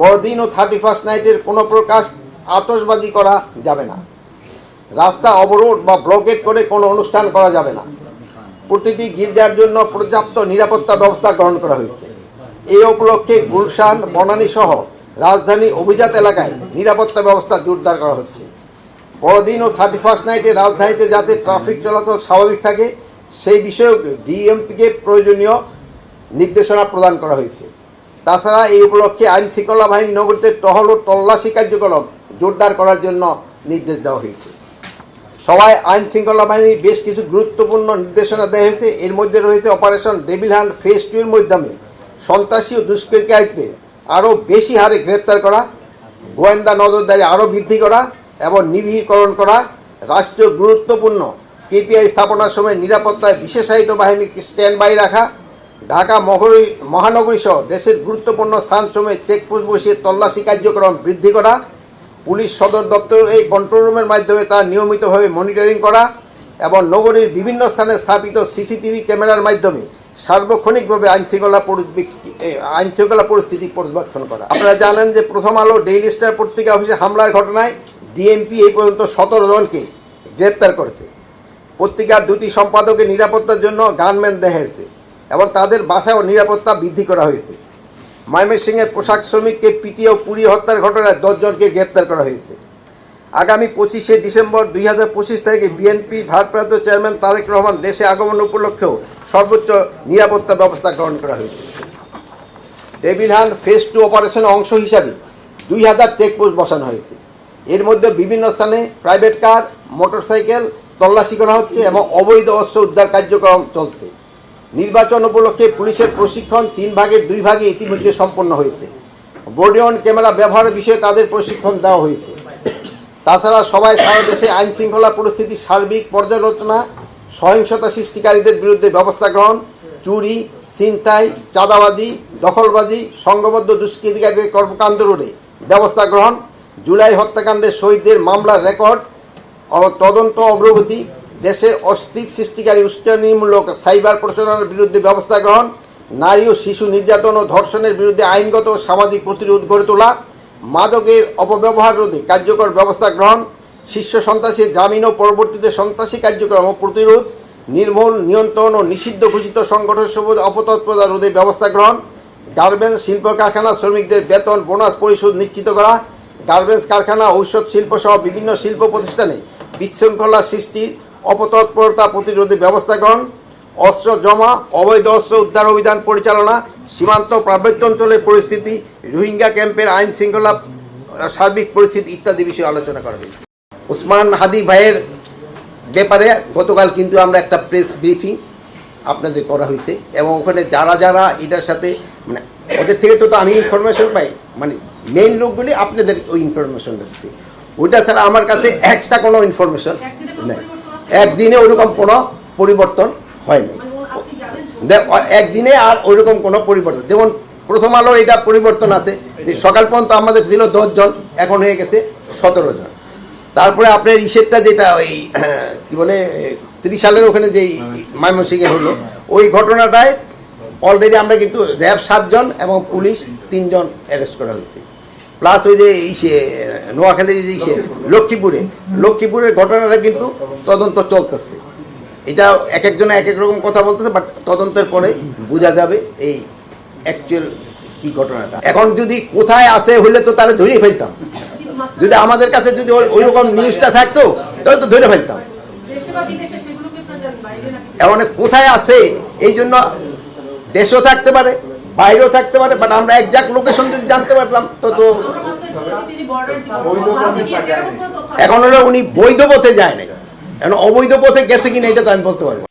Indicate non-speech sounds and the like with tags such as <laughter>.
বড়দিন ও thirty first নাইটের কোনো প্রকাশ আতশবাজি করা যাবে না। রাস্তা অবরোধ বা ব্লকেট করে কোনো অনুষ্ঠান করা যাবে না। প্রতিটি গির্জার জন্য পর্যাপ্ত নিরাপত্তা ব্যবস্থা গ্রহণ করা হয়েছে। এই উপলক্ষে গুলশান, বনানী সহ রাজধানী অভিজাত এলাকায় নিরাপত্তা ব্যবস্থা জোরদার করা হচ্ছে। বড়দিন ও থার্টি ফার্স্ট নাইটে রাজধানীতে যাতে ট্রাফিক চলাচল স্বাভাবিক থাকে, সেই বিষয়ে ডিএমপিকে প্রয়োজনীয় নির্দেশনা প্রদান করা হয়েছে। তাছাড়া এই উপলক্ষে আইন শৃঙ্খলা বাহিনী নগরীতে টহল ও তল্লাশি কার্যক্রম জোরদার করার জন্য নির্দেশ দেওয়া হয়েছে। সবাই আইন শৃঙ্খলা বাহিনীর বেশ কিছু গুরুত্বপূর্ণ নির্দেশনা দেওয়া হয়েছে। এর মধ্যে রয়েছে operation devil hunt phase two এর মাধ্যমে সন্ত্রাসী ও দুষ্কৃতিকারীদের আরও বেশি হারে গ্রেপ্তার করা, গোয়েন্দা নজরদারি আরও বৃদ্ধি করা এবং নিবিড়ীকরণ করা, রাষ্ট্রীয় গুরুত্বপূর্ণ কেপিআই স্থাপনার সময় নিরাপত্তায় বিশেষায়িত বাহিনীকে স্ট্যান্ড বাই রাখা ঢাকা মহরী মহানগরী সহ দেশের গুরুত্বপূর্ণ স্থান সময় চেকপোস্ট বসিয়ে তল্লাশি কার্যক্রম বৃদ্ধি করা, পুলিশ সদর দপ্তর এই কন্ট্রোল রুমের মাধ্যমে তা নিয়মিতভাবে মনিটরিং করা এবং নগরীর বিভিন্ন স্থানে স্থাপিত সিসিটিভি ক্যামেরার মাধ্যমে সার্বক্ষণিকভাবে আইন শৃঙ্খলা পরিস্থিতি- পর্যবেক্ষণ করা। আপনারা জানেন যে প্রথম আলো ডেইলি স্টার পত্রিকা অফিসে হামলার ঘটনায় ডিএমপি এই পর্যন্ত সতেরো জনকে গ্রেপ্তার করেছে। পত্রিকার দুটি সম্পাদকের নিরাপত্তার জন্য গানম্যান হয়েছে এবং তাদের বাসায়ও নিরাপত্তা বৃদ্ধি করা হয়েছে। ময়মনসিংহের পোশাক শ্রমিককে পিটিয়ে ও পুড়িয়ে হত্যার ঘটনায় দশজনকে গ্রেপ্তার করা হয়েছে। আগামী পঁচিশে ডিসেম্বর দুই হাজার পঁচিশ তারিখে বিএনপি ভারপ্রাপ্ত চেয়ারম্যান তারেক রহমান দেশে আগমন উপলক্ষেও সর্বোচ্চ নিরাপত্তা ব্যবস্থা গ্রহণ করা হয়েছে। ডেভিল হান্ট ফেস টু অপারেশনের অংশ হিসাবে দুই হাজার চেকপোস্ট বসানো হয়েছে। এর মধ্যে বিভিন্ন স্থানে প্রাইভেট কার, মোটরসাইকেল, তল্লাশি করা হচ্ছে এবং অবৈধ অস্ত্র উদ্ধার কার্যক্রম চলছে। নির্বাচন উপলক্ষে পুলিশের প্রশিক্ষণ তিন ভাগের দুই ভাগে ইতিমধ্যে সম্পন্ন হয়েছে। বডি অন ক্যামেরা ব্যবহারের বিষয়ে তাদের প্রশিক্ষণ দেওয়া হয়েছে। তাছাড়া সবাই সারা দেশে আইন শৃঙ্খলা পরিস্থিতি সার্বিক পর্যালোচনা, সহিংসতা সৃষ্টিকারীদের বিরুদ্ধে ব্যবস্থা গ্রহণ, চুরি, ছিনতাই, চাঁদাবাজি, দখলবাজি, সংঘবদ্ধ দুষ্কৃতিকারীদের কর্মকাণ্ড রোধে ব্যবস্থা গ্রহণ, জুলাই হত্যাকাণ্ডের শহীদদের মামলার রেকর্ড তদন্ত অগ্রগতি দেশে অস্থির সৃষ্টিকারী উস্কানিমূলক সাইবার প্রচারণার বিরুদ্ধে ব্যবস্থা গ্রহণ, নারী ও শিশু নির্যাতন ও ধর্ষণের বিরুদ্ধে আইনগত ও সামাজিক প্রতিরোধ গড়ে তোলা, মাদকের অপব্যবহার রোধে কার্যকর ব্যবস্থা গ্রহণ, শীর্ষ সন্ত্রাসী জামিন ও পরবর্তীতে সন্ত্রাসী কার্যক্রম ও প্রতিরোধ, নির্মূল, নিয়ন্ত্রণ ও নিষিদ্ধ ঘোষিত সংগঠন সবুজ অপতৎপরতা রোধে ব্যবস্থা গ্রহণ গার্মেন্টস শিল্প কারখানা শ্রমিকদের বেতন বোনাস পরিশোধ নিশ্চিত করা গার্মেন্টস কারখানা ঔষধ শিল্প সহ বিভিন্ন শিল্প প্রতিষ্ঠানে বিশৃঙ্খলা সৃষ্টি অপতৎপরতা প্রতিরোধে ব্যবস্থা গ্রহণ অস্ত্র জমা অবৈধ অস্ত্র উদ্ধার অভিযান পরিচালনা সীমান্ত পার্বত্য অঞ্চলের পরিস্থিতি রোহিঙ্গা ক্যাম্পের আইন শৃঙ্খলা সার্বিক পরিস্থিতি ইত্যাদি বিষয়ে আলোচনা করা হয়েছে। ওসমান হাদি ভাইয়ের ব্যাপারে গতকাল কিন্তু আমরা একটা প্রেস ব্রিফিং আপনাদের করা হয়েছে এবং ওখানে যারা যারা এটার সাথে মানে ওদের থেকে তো তো আমি ইনফরমেশন পাই মানে মেইন লোকগুলি আপনাদের ওই ইনফরমেশন দিচ্ছে। ওইটা ছাড়া আমার কাছে এক্সট্রা কোনো ইনফরমেশন নেই। একদিনে ওরকম কোনো পরিবর্তন হয়নি। একদিনে আর ওইরকম কোনো পরিবর্তন। যেমন প্রথম আলোর এটা পরিবর্তন আছে, যে সকাল পর্যন্ত আমাদের ছিল জন, এখন হয়ে গেছে সতেরো জন। তারপরে আপনার ইসেরটা যেটা ওই, <clears throat> কি বলে, তিরিশ সালের ওখানে যেই ময়মনসিংহে হলো, ওই ঘটনাটায় অলরেডি আমরা কিন্তু র্যাব সাতজন এবং পুলিশ তিনজন অ্যারেস্ট করা হয়েছে। প্লাস ওই যে ইসে নোয়াখালীর যে ইসে লক্ষ্মীপুরে। লক্ষ্মীপুরের ঘটনাটা কিন্তু তদন্ত চলতেছে। এটা এক একজনে এক এক রকম কথা বলতেছে বাট তদন্তের পরে বোঝা যাবে এই অ্যাকচুয়াল কি ঘটনাটা। এখন যদি কোথায় আছে হইলে তো তাহলে ধরে ফেলতাম। যদি আমাদের কাছে যদি ওই- ওইরকম নিউজটা থাকতো, তাহলে তো ধরে ফেলতাম। এখন কোথায় আছে, এই জন্য দেশও থাকতে পারে বাইরেও থাকতে পারে বাট আমরা একজাক্ট লোকেশন যদি জানতে পারলাম তো তো? এখন হলো উনি বৈধ পথে যায় না এখন অবৈধ পথে গেছে কিনা, এটা তো আমি বলতে পারব।